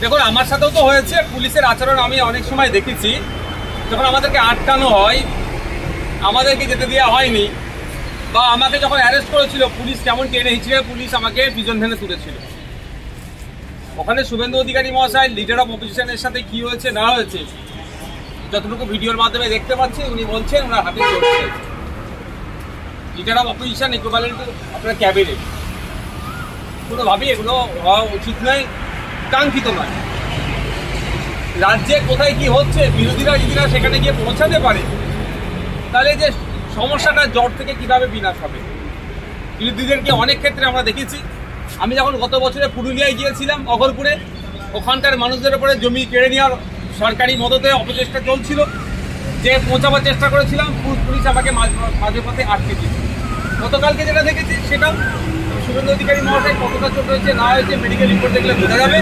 দেখুন, আমার সাথেও তো হয়েছে, পুলিশের আচরণ আমি অনেক সময় দেখেছি। যখন আমাদেরকে আটকানো হয়, আমাদেরকে যেতে দেওয়া হয়নি, বা আমাকে যখন অ্যারেস্ট করেছিল, পুলিশ কেমন টেনে হিচড়ে পুলিশ আমাকে পিজন ভ্যানে তুলেছিল। ওখানে শুভেন্দু অধিকারী মহাশয় লিডার অফ অপোজিশনের সাথে কি হয়েছে, না হয়েছে, যতটুকু ভিডিওর মাধ্যমে দেখতে পাচ্ছি, উনি বলছেন, ওনার হাতে লিডার অফ অপোজিশন ইকুইভ্যালেন্ট আপনার ক্যাবিনেট কোনোভাবেই এগুলো হওয়া উচিত নয়। কাঙ্ক্ষিত নয়। রাজ্যে কোথায় কি হচ্ছে, বিরোধীরা যদি না সেখানে গিয়ে পৌঁছাতে পারে, তাহলে যে সমস্যাটা জ্বর থেকে কীভাবে বিনাশ হবে? বিরোধীদেরকে অনেক ক্ষেত্রে আমরা দেখেছি। আমি যখন গত বছরে পুরুলিয়ায় গিয়েছিলাম অগরপুরে ওখানকার মানুষদের উপরে জমি কেড়ে নেওয়ার সরকারি মদতে অপচেষ্টা চলছিল। যে পৌঁছাবার চেষ্টা করেছিলাম, পুলিশ আমাকে মাঝে পথে আটকে দিয়েছে। গতকালকে যেটা দেখেছি সেটাও শুভেন্দু অধিকারী মহাশয় কতটা চোট হয়েছে না হয়েছে মেডিকেল রিপোর্ট দেখলে বোঝা যাবে।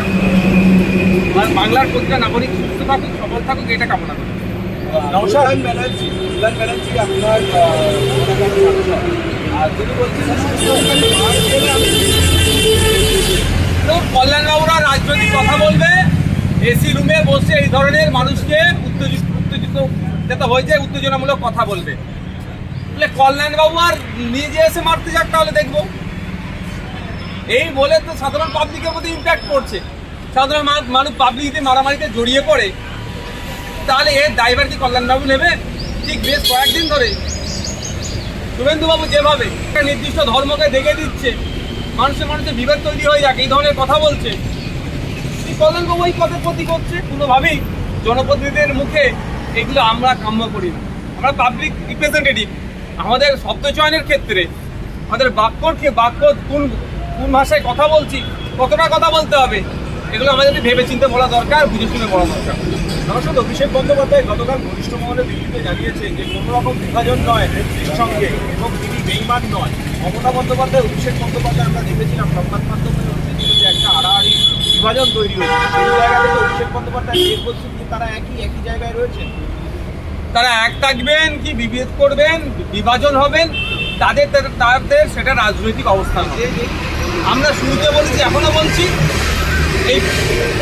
আর বাংলার প্রতিটা নাগরিক সুস্থ থাকুক সবল থাকুক এটা কামনা করি। নমস্কার। ব্যানার্জি কল্যাণ ব্যানার্জি আপনার। আর তিনি বলছেন কল্যাণবাবুরা রাজনৈতিক কথা বলবে এসি রুমে বসে এই ধরনের মানুষকে উত্তেজিত উত্তেজিত যেটা হয়েছে উত্তেজনামূলক কথা বলবে। তাহলে কল্যাণবাবু আর নিজে এসে মারতে যাক তাহলে দেখব। এই বলে তো সাধারণ পাবলিকের মধ্যে ইম্প্যাক্ট করছে। সাধারণ মানুষ পাবলিকতে মারামারিতে জড়িয়ে পড়ে, তাহলে এর ড্রাইভার কি কল্যাণবাবু নেবে। ঠিক বেশ কয়েকদিন ধরে। শুভেন্দুবাবু যেভাবে একটা নির্দিষ্ট ধর্মকে দেখে দিচ্ছে মানুষের মানুষের বিভেদ তৈরি হয়ে যাক, এই ধরনের কথা বলছে। এই কল্যাণবাবু এই পথে প্রতি করছে, কোনোভাবেই জনপ্রতিনিধিদের মুখে এগুলো আমরা কাম্য করি না। আমরা পাবলিক রিপ্রেজেন্টেটিভ আমাদের শব্দ চয়নের ক্ষেত্রে, আমাদের বাক্যকে বাক্য কোন কোন ভাষায় কথা বলছি, কতটা কথা বলতে হবে, এগুলো আমাদের ভেবে চিন্তে বলা দরকার, বুঝে শুনে বলা দরকার। নমস্কার, অভিষেক বন্দ্যোপাধ্যায় গতকাল ঘনিষ্ঠ মহলে দিল্লিতে জানিয়েছেন যে, কোনো রকম বিভাজন নয়, নেত্রীর সঙ্গে, এবং তিনি বেইমান নয়। মমতা বন্দ্যোপাধ্যায়, অভিষেক বন্দ্যোপাধ্যায় আমরা দেখেছিলাম, সংবাদ মাধ্যমে যে একটা আড়াআড়ি বিভাজন তৈরি হয়েছে। সেই জায়গা থেকে অভিষেক বন্দ্যোপাধ্যায় বের করছেন যে তারা একই একই জায়গায় রয়েছেন? তারা এক থাকবেন কি বিভেদ করবেন? বিভাজন হবেন? তাদের তাদের সেটা রাজনৈতিক অবস্থান। আমরা শুরুতে বলেছি, এখনও বলছি, এই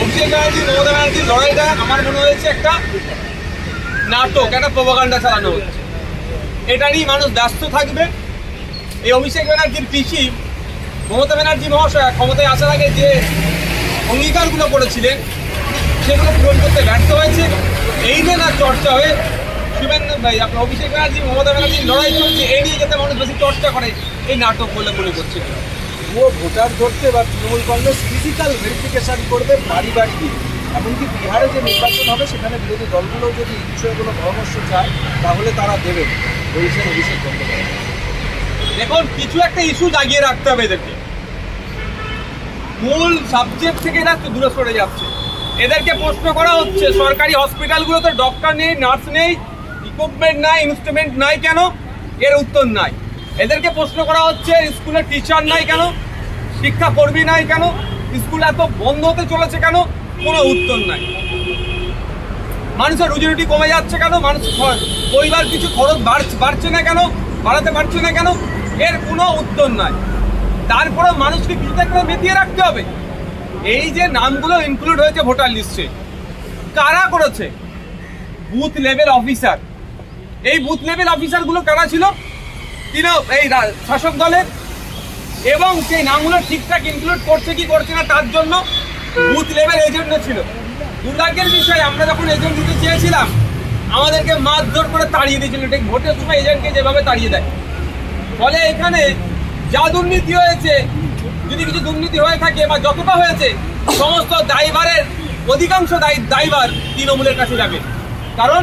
অভিষেক ব্যানার্জি, মমতা ব্যানার্জির লড়াইটা আমার মনে হয়েছে একটা নাটক, একটা প্রভাকাণ্ডা চালানো হচ্ছে। এটা নিয়ে মানুষ ব্যস্ত থাকবে। এই অভিষেক ব্যানার্জির পিসি, মমতা ব্যানার্জি মহাশয় ক্ষমতায় আসার আগে যে অঙ্গীকারগুলো করেছিলেন, সেগুলো পূরণ করতে ব্যর্থ হয়েছে। এই নিয়ে না চর্চা হয়ে শুভেন্দু ভাই আপনার অভিষেক ব্যানার্জি মমতা ব্যানার্জির লড়াই চলছে এই নিয়ে যাতে মানুষ বেশি চর্চা করে। এই নাটক বলে মনে করছে ভুয়ো ভোটার ধরতে বা তৃণমূল কংগ্রেস ফিজিক্যাল ভেরিফিকেশন করবে বাড়ি বাড়ি। এমনকি বিহারে যে নির্বাচন হবে সেখানে বিরোধী দলগুলো যদি এই বিষয়গুলো পরামর্শ চায় তাহলে তারা দেবেন বলছেন অভিষেক বন্দ্যোপাধ্যায়। দেখুন কিছু একটা ইস্যু জাগিয়ে রাখতে হবে এদেরকে। মূল সাবজেক্ট থেকে এরা একটু দূরে সরে যাচ্ছে। এদেরকে প্রশ্ন করা হচ্ছে সরকারি হসপিটালগুলোতে ডক্টর নেই নার্স নেই ইকুইপমেন্ট নাই ইনস্ট্রুমেন্ট নাই কেন? এর উত্তর নাই। এদেরকে প্রশ্ন করা হচ্ছে স্কুলে টিচার নাই কেন? শিক্ষা কর্মী নাই কেন? স্কুল এত বন্ধ হতে চলেছে কেন? কোনো উত্তর নাই। মানুষের রুজি রুটি কমে যাচ্ছে কেন? মানুষ পরিবার কিছু খরচ বাড়ছে না কেন? বাড়াতে পারছে না কেন? এর কোনো উত্তর নাই। তারপরে মানুষকে কিছুটা করে মেতিয়ে রাখতে হবে। এই যে নামগুলো ইনক্লুড হয়েছে ভোটার লিস্টে কারা করেছে? বুথ লেভেল অফিসার এই বুথ লেভেল অফিসারগুলো কারা ছিল? এই শাসক দলের। এবং সেই নামগুলো ঠিকঠাক ইনক্লুড করছে কি করছে না তার জন্য বুথ লেভেল এজেন্টও ছিল। দুর্ভাগ্যের বিষয়, আমরা যখন এজেন্ট দিতে চেয়েছিলাম, আমাদেরকে মারধর করে তাড়িয়ে দিয়েছিল। ঠিক ভোটের সময় এজেন্টকে যেভাবে তাড়িয়ে দেয়। ফলে এখানে যা দুর্নীতি হয়েছে, যদি কিছু দুর্নীতি হয়ে থাকে বা যতটা হয়েছে, সমস্ত দায়ভারের অধিকাংশ দায় দায়ভার তৃণমূলের কাছে যাবে। কারণ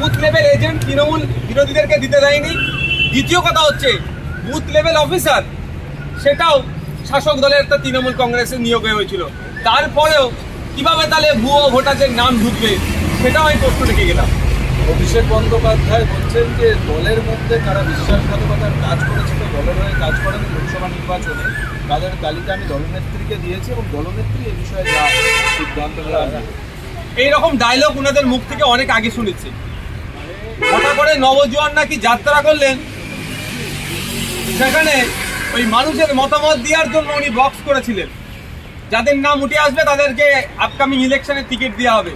বুথ লেভেল এজেন্ট তৃণমূল বিরোধীদেরকে দিতে দেয়নি। দ্বিতীয় কথা হচ্ছে বুথ লেভেল অফিসার সেটাও শাসক দলের একটা তৃণমূল কংগ্রেসের নিয়োগে হয়েছিল। তারপরেও কীভাবে তাহলে ভুয়ো ভোটারদের নাম ঢুকবে সেটাও আমি প্রশ্ন রেখে গেলাম। অভিষেক বন্দ্যোপাধ্যায় বলছেন যে দলের মধ্যে কারা বিশ্বাসঘাতকতার কাজ করেছিল দলের হয়ে কাজ করেন লোকসভা নির্বাচনে তাদের তালিকা আমি দলনেত্রীকে দিয়েছি এবং দলনেত্রী এ বিষয়ে যা সিদ্ধান্ত এইরকম ডায়লগ ওনাদের মুখ থেকে অনেক আগে শুনেছি। হঠাৎ করে নবজোয়ান নাকি যাত্রা করলেন? সেখানে ওই মানুষের মতামত দেওয়ার জন্য উনি বক্স করেছিলেন। যাদের নাম উঠে আসবে তাদেরকে আপকামিং ইলেকশনের টিকিট দেওয়া হবে।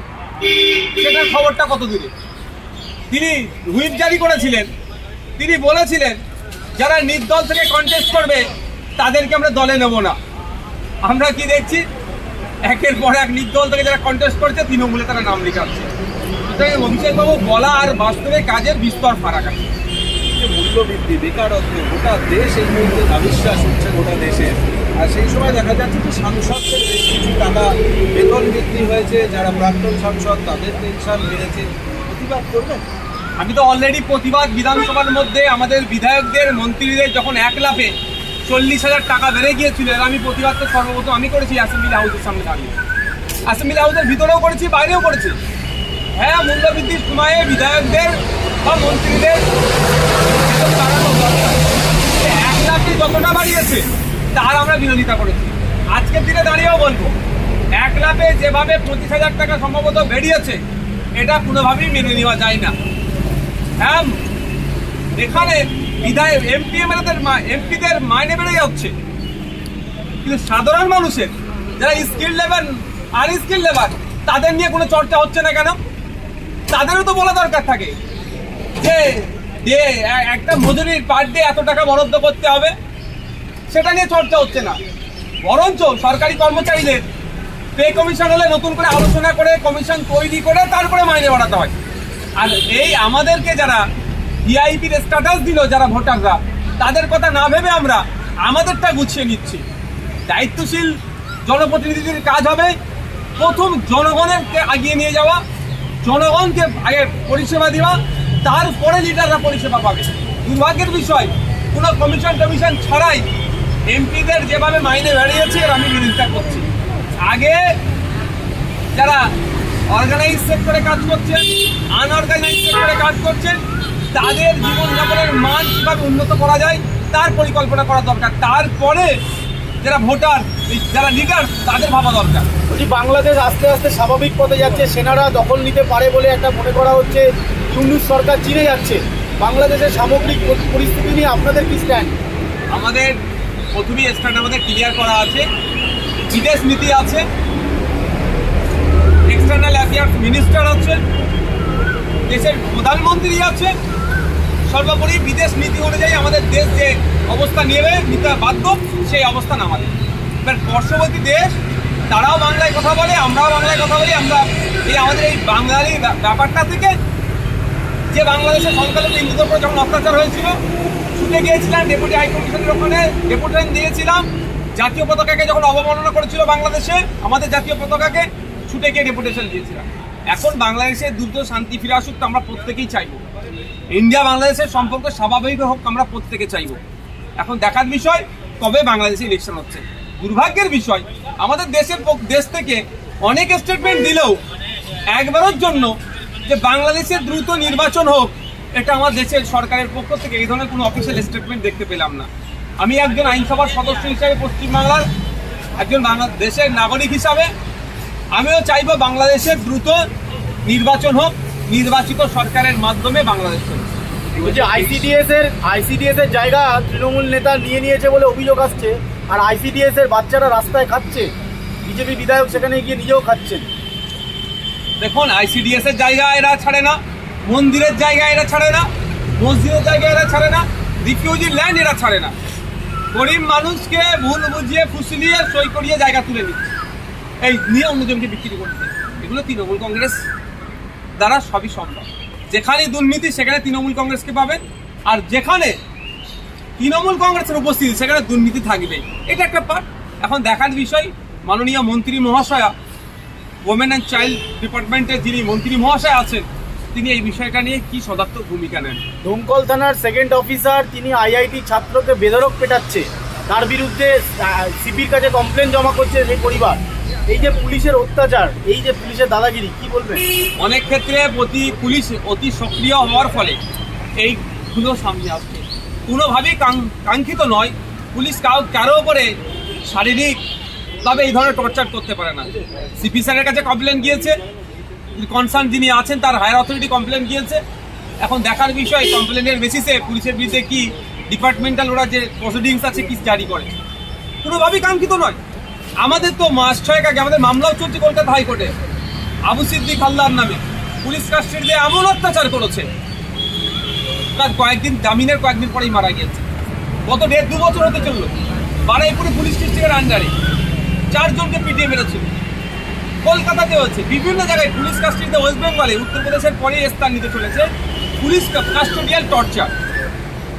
সেটার খবরটা কত দূরে তিনি হুইপ জারি করেছিলেন। তিনি বলেছিলেন, যারা নির্দল থেকে কন্টেস্ট করবে, তাদেরকে আমরা দলে নেব না। আমরা কি দেখছি? একের পর এক নির্দল থেকে যারা কন্টেস্ট করছে, তৃণমূলে তারা নাম লেখাচ্ছে। তাই অভিষেকবাবু বলা আর বাস্তবে কাজের বিস্তর ফারাক আছে মূল্যবৃদ্ধি বেকারত্ব গোটা দেশ এই মুহূর্তে অবিশ্বাস হচ্ছে গোটা দেশে। আর সেই সময় দেখা যাচ্ছে যে সাংসদদের বেশ কিছু টাকা বেতন বৃদ্ধি হয়েছে যারা প্রাক্তন সাংসদ তাদের পেনশন বেড়েছে। প্রতিবাদ করবেন? আমি তো অলরেডি প্রতিবাদ বিধানসভার মধ্যে আমাদের বিধায়কদের মন্ত্রীদের যখন এক লাফে চল্লিশ হাজার টাকা বেড়ে গিয়েছিল এর আমি প্রতিবাদ তো সর্বপ্রথম আমি করেছি অ্যাসেম্বলি হাউসের সামনে দাঁড়িয়ে। অ্যাসেম্বলি হাউসের ভিতরেও করেছি বাইরেও করেছি। হ্যাঁ মূল্যবৃদ্ধির সময়ে বিধায়কদের বা মন্ত্রীদের বাড়ানো দরকার। এক লাফে যতটা বাড়িয়েছে, তার আমরা বিরোধিতা করেছি। আজকের দিনে দাঁড়িয়েও বলব, এক লাফে যেভাবে পঁচিশ হাজার টাকা সম্ভবত বেরিয়েছে, এটা কোনোভাবেই মেনে নেওয়া যায় না। হ্যাঁ এখানে বিধায়ক, এমপি এমএলএদের এমপিদের মাইনে বেড়ে যাচ্ছে। কিন্তু সাধারণ মানুষের, যারা স্কিল লেভেল আর স্কিল লেভেল তাদের নিয়ে কোনো চর্চা হচ্ছে না কেন? তাদেরও তো বলা দরকার থাকে। যে যে একটা মজুরির পার ডে এত টাকা বরাদ্দ করতে হবে, সেটা নিয়ে চর্চা হচ্ছে না। বরঞ্চ সরকারি কর্মচারীদের পে কমিশন হলে নতুন করে আলোচনা করে কমিশন তৈরি করে তারপরে মাইনে বাড়াতে হয়। আর এই আমাদেরকে যারা ভিআইপির স্ট্যাটাস দিল, যারা ভোটাররা, তাদের কথা না ভেবে আমরা আমাদেরটা গুছিয়ে নিচ্ছি। দায়িত্বশীল জনপ্রতিনিধিদের কাজ হবে। প্রথম জনগণেরকে আগিয়ে নিয়ে যাওয়া। জনগণকে আগে পরিষেবা দেওয়া, তারপরে লিডাররা পরিষেবা পাবে। দুর্ভাগ্যের বিষয় কোনো কমিশন টমিশন ছাড়াই এমপিদের যেভাবে মাইনে বেড়িয়েছে, এর আমি বিরোধিতা করছি। আগে যারা অর্গানাইজ সেক্টরে কাজ করছেন আনঅর্গানাইজ সেক্টরে কাজ করছেন তাদের জীবনযাপনের মান কীভাবে উন্নত করা যায়, তার পরিকল্পনা করা দরকার। তারপরে যারা ভোটার যারা লিডার তাদের ভাবা দরকার। বলছি বাংলাদেশ আস্তে আস্তে স্বাভাবিক পথে যাচ্ছে সেনারা দখল নিতে পারে বলে একটা মনে করা হচ্ছে ইউনুস সরকার চিনে যাচ্ছে। বাংলাদেশের সামগ্রিক পরিস্থিতি নিয়ে আপনাদের কি স্ট্যান্ড আমাদের প্রথমেই স্ট্যান্ড আমাদের ক্লিয়ার করা আছে বিদেশ নীতি আছে এক্সটার্নাল অ্যাফেয়ার্স মিনিস্টার আছে দেশের প্রধানমন্ত্রী আছে সর্বোপরি বিদেশ নীতি অনুযায়ী আমাদের দেশ যে অবস্থা নেবে নিতে বাধ্য, সেই অবস্থান আমাদের। এবার পার্শ্ববর্তী দেশ, তারাও বাংলায় কথা বলে, আমরাও বাংলায় কথা বলি, আমরা এই আমাদের এই বাঙালি ব্যাপারটা থেকে যে বাংলাদেশের সংখ্যালঘু হিন্দুদের উপর যখন অত্যাচার হয়েছিল, ছুটে গিয়েছিলাম ডেপুটি হাইকমিশনের ওখানে, ডেপুটেশন দিয়েছিলাম। জাতীয় পতাকাকে যখন অবমাননা করেছিল বাংলাদেশে, আমাদের জাতীয় পতাকাকে ছুটে গিয়ে ডেপুটেশন দিয়েছিলাম। এখন বাংলাদেশে দ্রুত শান্তি, ফিরে আসুক তো আমরা প্রত্যেকেই চাইব। ইন্ডিয়া, বাংলাদেশের সম্পর্ক স্বাভাবিক হোক, আমরা প্রত্যেকে চাইব। এখন দেখার বিষয় কবে বাংলাদেশে ইলেকশন হচ্ছে? দুর্ভাগ্যের বিষয়, আমাদের দেশের দেশ থেকে অনেক স্টেটমেন্ট দিলেও একবারের জন্য যে বাংলাদেশে দ্রুত নির্বাচন হোক, এটা আমার দেশের সরকারের পক্ষ থেকে এই ধরনের কোনো অফিসিয়াল স্টেটমেন্ট দেখতে পেলাম না। আমি একজন আইনসভার সদস্য হিসাবে পশ্চিমবাংলার একজন বাংলাদেশের নাগরিক হিসাবে আমিও চাইব বাংলাদেশের দ্রুত নির্বাচন হোক, নির্বাচিত সরকারের মাধ্যমে বাংলাদেশ বলছি আইসিডিএস এর আইসিডিএস এর জায়গা তৃণমূল নেতা নিয়ে নিয়েছে বলে অভিযোগ আসছে, আর আইসিডিএস এর বাচ্চারা রাস্তায় খাচ্ছে। বিজেপি বিধায়ক সেখানে গিয়ে নিজেও খাচ্ছেন। দেখুন আইসিডিএস এর জায়গা এরা ছাড়ে না, মন্দিরের জায়গা এরা ছাড়ে না, মসজিদের জায়গা এরা ছাড়ে না রিফিউজি ল্যান্ড এরা ছাড়ে না। গরিব মানুষকে ভুল বুঝিয়ে ফুসলিয়ে সই করিয়ে জায়গা তুলে নিচ্ছে। এই নিয়ে অন্যজনকে বিক্রি করছে। এগুলো তৃণমূল কংগ্রেস দ্বারা সবই সম্ভব। যেখানে দুর্নীতি, সেখানে তৃণমূল কংগ্রেসকে পাবেন। আর যেখানে তৃণমূল কংগ্রেসের উপস্থিতি, সেখানে দুর্নীতি থাকবে এটা একটা পার্ট এখন দেখার বিষয়, মাননীয় মন্ত্রী মহাশয়া ওমেন অ্যান্ড চাইল্ড ডিপার্টমেন্টের যিনি মন্ত্রী মহাশয় আছেন, তিনি এই বিষয়টা নিয়ে কি সদার্থক ভূমিকা নেন? দমকল থানার সেকেন্ড অফিসার তিনি আইআইটি ছাত্রকে বেধরক পেটাচ্ছে। তার বিরুদ্ধে সিপির কাছে কমপ্লেন জমা করছে সেই পরিবার। এই যে পুলিশের অত্যাচার, এই যে পুলিশের দাদাগিরি, কি বলবেন? অনেক ক্ষেত্রে প্রতি পুলিশ অতি সক্রিয় হওয়ার ফলে এইগুলো সামনে আসছে। কোনোভাবেই কাঙ্ক্ষিত নয়, পুলিশ কাউ, কারও উপরে শারীরিকভাবে এই ধরনের টর্চার করতে পারে না। সিপি স্যারের কাছে কমপ্লেন গিয়েছে, কনসার্ন যিনি আছেন তার হায়ার অথরিটি কমপ্লেন গিয়েছে। এখন দেখার বিষয় কমপ্লেনের বেসিসে পুলিশের বিরুদ্ধে কি ডিপার্টমেন্টাল ওরা যে প্রসিডিংস আছে, কি জারি করে? কোনোভাবেই কাঙ্ক্ষিত নয়। আমাদের তো মাস ছয়েক আগে আমাদের মামলাও চলছে কলকাতা হাইকোর্টে। আবু সিদ্দিক আল্লাহর নামে। পুলিশ কাস্টডিতে এমন অত্যাচার করেছে। তার কয়েকদিন, জামিনের কয়েকদিন পরেই মারা গিয়েছে। গত দেড় দু বছর হতে চলল। বারাইপুরে পুলিশ ডিস্ট্রিক্টের আন্ডারে চারজনকে পিটিয়ে মেরেছিল কলকাতাতে হচ্ছে বিভিন্ন জায়গায় পুলিশ কাস্টডিতে ওয়েস্ট বেঙ্গলে, উত্তরপ্রদেশের পরে স্থান নিতে চলেছে পুলিশ কাস্টোডিয়াল টর্চার।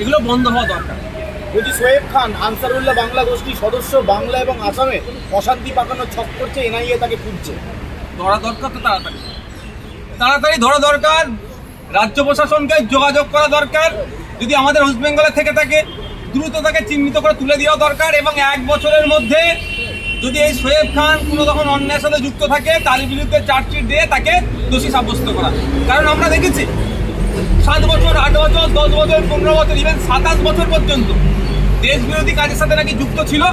এগুলো বন্ধ হওয়া দরকার। বলছি সোয়েব খান, আনসারুল্লাহ বাংলা গোষ্ঠীর সদস্য বাংলা এবং আসামে অশান্তি পাকানোর ছক করছে, এনআইএ তাকে খুঁজছে। ধরা দরকার তো তাড়াতাড়ি। তাড়াতাড়ি ধরা দরকার। রাজ্য প্রশাসনকে যোগাযোগ করা দরকার। যদি আমাদের ওয়েস্ট বেঙ্গলে থেকে থাকে, দ্রুত তাকে চিহ্নিত করে তুলে দেওয়া দরকার এবং এক বছরের মধ্যে যদি এই সোয়েব খান কোনো তখন অন্যায়ের সাথে যুক্ত থাকে, তার বিরুদ্ধে চার্জশিট দিয়ে তাকে দোষী সাব্যস্ত করা। কারণ আমরা দেখেছি, সাত বছর, আট বছর, দশ বছর, পনেরো বছর ইভেন সাতাশ বছর পর্যন্ত দেশ বিরোধী কাজের সাথে নাকি যুক্ত ছিল?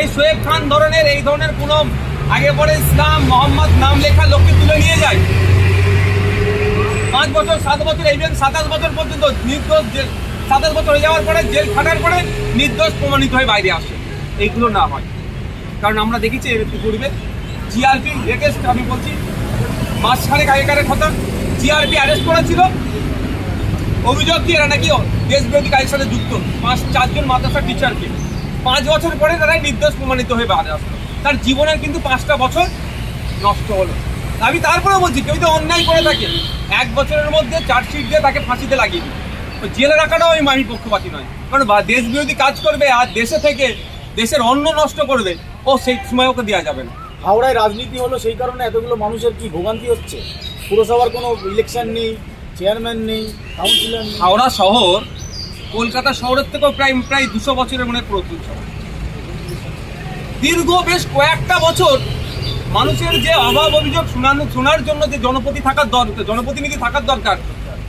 এই সোয়েব খান ধরনের, এই ধরনের কোনো আগে পরে ইসলাম, মোহাম্মদ নাম লেখা লোককে তুলে নিয়ে যায়। পাঁচ বছর, সাত বছর ইভেন সাতাশ বছর পর্যন্ত নির্দোষ সাতাশ বছর হয়ে যাওয়ার পরে, জেল খাটার পরে নির্দোষ প্রমাণিত হয়ে বাইরে আসে। এইগুলো না হয়। কারণ আমরা দেখেছি এর পূর্বে জিআরপি লেটেস্ট আমি বলছি, মাস খানেক আগেকারের কথা জিআরপি অ্যারেস্ট করেছিল অভিযোগ কি, এরা নাকি দেশ বিরোধী কাজের সাথে যুক্ত? পাঁচ, চারজন মাদ্রাসার টিচারকে পাঁচ বছর পরে তারাই নির্দোষ প্রমাণিত হয়ে বাইরে আসলো। তার জীবনের কিন্তু পাঁচটা বছর নষ্ট হলো। আমি তারপরেও বলছি, কেউ যদি অন্যায় করে থাকে, এক বছরের মধ্যে চার্জশিট দিয়ে তাকে ফাঁসিতে লাগিয়ে দিই তো জেলে রাখাটাও আমি আমি পক্ষপাতি নয়। কারণ দেশ বিরোধী কাজ করবে, আর দেশে থেকে দেশের অন্ন নষ্ট করবে, ও সেই সময় ওকে দেওয়া যাবে না। হাওড়ায় রাজনীতি হলো, সেই কারণে এতগুলো মানুষের কি ভোগান্তি হচ্ছে? পুরসভার কোনো ইলেকশন নেই চেয়ারম্যান নেই কাউন্সিলর নেই। হাওড়া শহর, কলকাতা শহরের থেকেও প্রায় প্রায় দুশো বছরের মনে পুরাতন শহর। দীর্ঘ বেশ কয়েকটা বছর মানুষের যে অভাব, অভিযোগ শোনানো, শোনার জন্য যে জনপতি থাকার দরকার জনপ্রতিনিধি থাকার দরকার,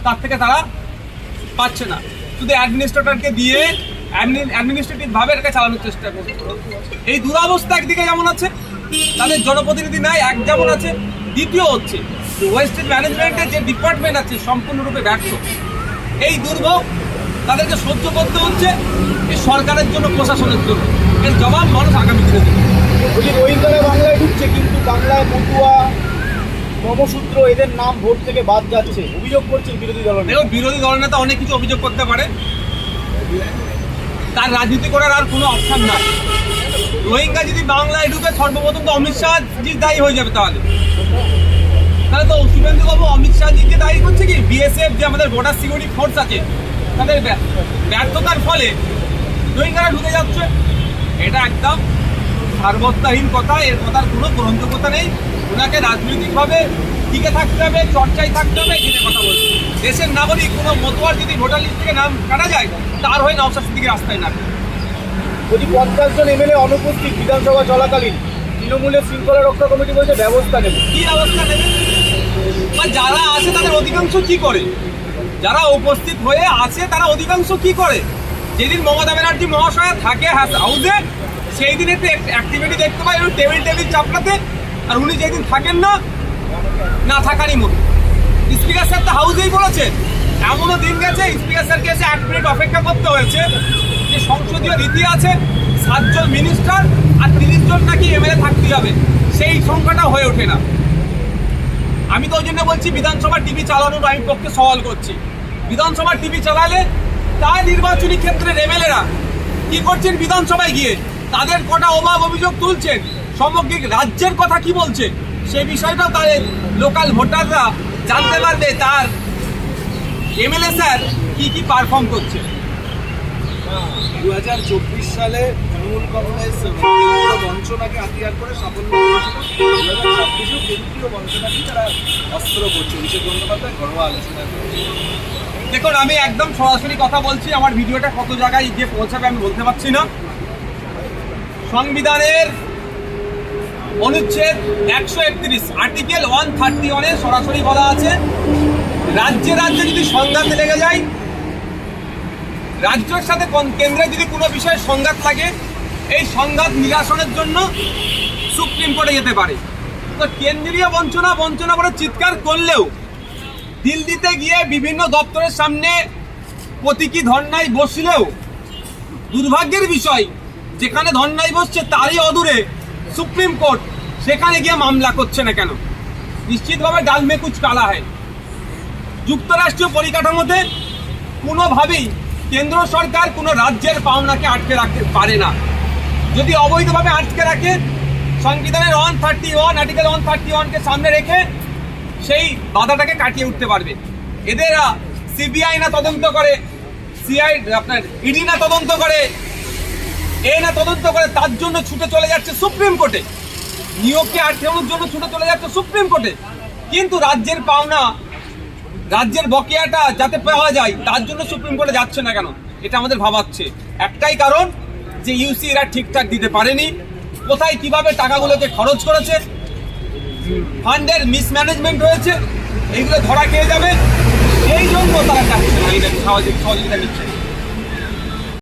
তার থেকে তারা পাচ্ছে না। শুধু অ্যাডমিনিস্ট্রেটরকে দিয়ে অ্যাডমিনিস্ট্রেটিভ ভাবে এটাকে চালানোর চেষ্টা করছে। এই দুরাবস্থা একদিকে যেমন আছে, তাদের জনপ্রতিনিধি নাই, এক যেমন আছে, দ্বিতীয় হচ্ছে ওয়েস্টেজ ম্যানেজমেন্টের যে ডিপার্টমেন্ট আছে সম্পূর্ণরূপে ব্যর্থ এই দুর্ভোগ তাদেরকে সহ্য করতে হচ্ছে এই সরকারের জন্য প্রশাসনের জন্য। এর জবাব মানুষ আগামী দিনে দেবে। রোহিঙ্গারা বাংলায় ঢুকছে কিন্তু বাংলায় মতুয়া কর্মসূত্র এদের নাম ভোট থেকে বাদ যাচ্ছে। অভিযোগ করছেন বিরোধী দল দেখো বিরোধী দলনেতা অনেক কিছু অভিযোগ করতে পারে। তার রাজনীতি করার আর কোনো অপশন নাই। রোহিঙ্গা যদি বাংলায় ঢুকে সর্বপ্রথম তো অমিত শাহ দায়ী হয়ে যাবে তাহলে। তাহলে তো শুভেন্দু বাবু অমিত শাহজিকে দায়ী করছে কি? বিএসএফ যে আমাদের বর্ডার সিকিউরিটি ফোর্স আছে তাদের ব্যর্থতার ফলে রোহিঙ্গারা ঢুকে যাচ্ছে। এটা একদম সার্বত্যাহীন কথা এর কথার কোনো গ্রহণযোগ্যতা নেই। ওনাকে রাজনৈতিকভাবে টিকে থাকতে হবে চর্চায় থাকতে হবে এখানে কথা বলছি দেশের নাগরিক কোনো মতোয়ার যদি ভোটার লিস্ট থেকে নাম কাটা যায় তার হয়ে নওশাদ সিদ্দিকী রাস্তায় নামে। বলছি পঞ্চাশ জন এমএলএ অনুপস্থিত বিধানসভা চলাকালীন তৃণমূলের শৃঙ্খলা রক্ষা কমিটি বলছে ব্যবস্থা নেবে। কি অবস্থা নেবে? যারা আছে তাদের অধিকাংশ কি করে? যারা উপস্থিত হয়ে আছে তারা অধিকাংশ কি করে? যেদিন মমতা ব্যানার্জি মহাশয়া থাকে হাউসে সেই দিন একটু অ্যাক্টিভিটি দেখতে পাই একটু টেবিল টেবিল চাপড়াতে, আর উনি যেদিন থাকেন না না থাকারই মতো। স্পিকার স্যার তো হাউসেই বলেছে। এমনও দিন গেছে, স্পিকার স্যারকে এসে এক মিনিট অপেক্ষা করতে হয়েছে যে সংসদীয় রীতি আছে, সাতজন মিনিস্টার আর তিরিশ জন নাকি এমএলএ থাকতে হবে সেই সংখ্যাটা হয়ে ওঠে না। আমি তো ওই জন্য বলছি বিধানসভা টিভি চালানোর আমি পক্ষে সওয়াল করছি। বিধানসভা টিভি চালালে তার নির্বাচনী ক্ষেত্রে এমএলএরা কি করছেন বিধানসভায় গিয়ে? তাদের কটা অভাব অভিযোগ তুলছেন সামগ্রিক রাজ্যের কথা কি বলছে? সেই বিষয়টা তাদের লোকাল ভোটাররা জানতে পারবে তার এমএলএ স্যার কি কি পারফর্ম করছে? দু হাজার চব্বিশ সালে তৃণমূল কংগ্রেস বঞ্চনাকে হাতিয়ার করে সাফল্য হাজার কেন্দ্রীয় বঞ্চনাকেই তারা অস্ত্র করছে। অভিষেক বন্দ্যোপাধ্যায় আলোচনা দেখুন, আমি একদম সরাসরি কথা বলছি, আমার ভিডিওটা কত জায়গায় গিয়ে পৌঁছাবে আমি বলতে পারছি না। সংবিধানের অনুচ্ছেদ একশো একত্রিশ, আর্টিকেল ওয়ান থার্টি ওয়ানে সরাসরি বলা আছে, রাজ্যে রাজ্যে যদি সংঘাতে লেগে যায়, রাজ্যের সাথে কেন্দ্রে যদি কোনো বিষয়ে সংঘাত লাগে এই সংঘাত নিরাসনের জন্য সুপ্রিম কোর্টে যেতে পারে। তো কেন্দ্রীয় বঞ্চনা বঞ্চনা করে চিৎকার করলেও দিল্লিতে গিয়ে বিভিন্ন দপ্তরের সামনে প্রতীকী ধর্নায় বসলেও দুর্ভাগ্যের বিষয়, যেখানে ধর্নায় বসছে তারই অদূরে সুপ্রিম কোর্ট, সেখানে গিয়ে মামলা করছে না কেন? নিশ্চিতভাবে ডাল মে কুচ কালা হয়। যুক্তরাষ্ট্রীয় পরিকাঠামোতে কোনোভাবেই কেন্দ্র সরকার কোনো রাজ্যের পাওনাকে আটকে রাখতে পারে না। যদি অবৈধভাবে আটকে রাখে, সংবিধানের one thirty one article one thirty ওয়ানকে সামনে রেখে সেই বাধাটাকে কাটিয়ে উঠতে পারবে। এদের সিবিআই না তদন্ত করে সিআই আপনার ইডি না তদন্ত করে এ না তদন্ত করে, তার জন্য ছুটে চলে যাচ্ছে সুপ্রিম কোর্টে নিয়োগকে আটকানোর জন্য ছুটে চলে যাচ্ছে সুপ্রিম কোর্টে কিন্তু রাজ্যের পাওনা, রাজ্যের বকেয়াটা যাতে পাওয়া যায়, তার জন্য সুপ্রিম কোর্টে যাচ্ছে না কেন? এটা আমাদের ভাবাচ্ছে। একটাই কারণ যে ইউসি এরা ঠিকঠাক দিতে পারেনি। কোথায় কীভাবে টাকাগুলোকে খরচ করেছে? ফান্ডের মিসম্যানেজমেন্ট হয়েছে এইগুলো ধরা খেয়ে যাবে। এই জন্য তারা চাচ্ছে না এটা সহযোগিতা নিচ্ছে।